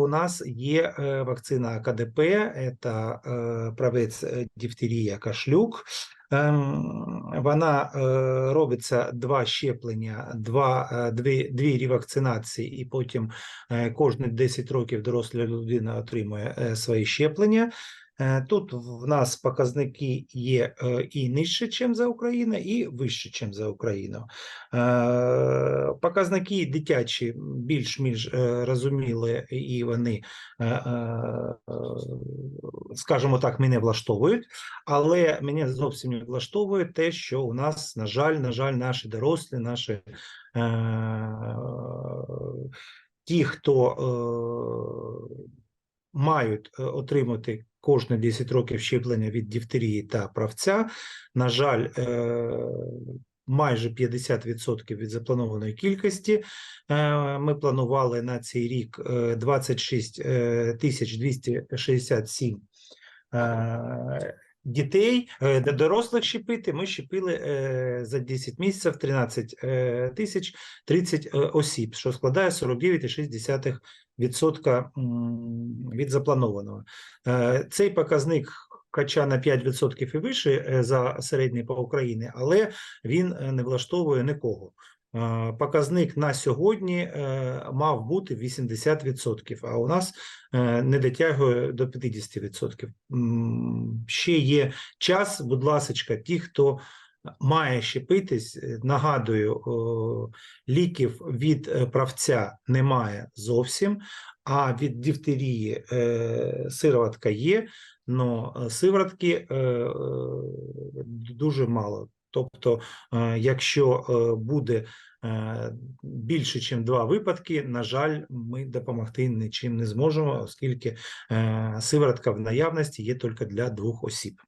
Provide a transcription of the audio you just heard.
у нас є е, вакцина КДП, це е, правець дифтерія кашлюк. Вона робиться два щеплення, два, дві, дві ревакцинації, і потім кожні 10 років доросла людина отримує свої щеплення. Е, Тут в нас показники є е, і нижче, ніж за Україну, і вище, ніж за Україну. Е, Показники дитячі більш-менш розуміли, і вони, скажімо так, мене влаштовують. Але мене зовсім не влаштовує те, що у нас, на жаль, на жаль, наші дорослі, наші ті, хто мають отримати кожні 10 років щеплення від дифтерії та правця, на жаль, е, майже 50% від запланованої кількості. Е, Ми планували на цей рік е, 26 е, тисяч 267 е, дітей, для дорослих щепити. Ми щепили е, за 10 місяців 13 е, тисяч 30 е, осіб, що складає 49,6% м, від запланованого. Е, Цей показник хоча на 5% і вище е, за середній по Україні, але він е, не влаштовує нікого. Е, Показник на сьогодні мав бути 80%, а у нас не дотягує до 50%. Ще є час, будь ласка, ті, хто має щепитись, нагадую, ліків від правця немає зовсім, а від дифтерії е, сироватка є, але сиворотки е, е, дуже мало. Тобто, е, якщо е, буде е, більше, ніж два випадки, на жаль, ми допомогти нічим не зможемо, оскільки е, сиворотка в наявності є тільки для двох осіб.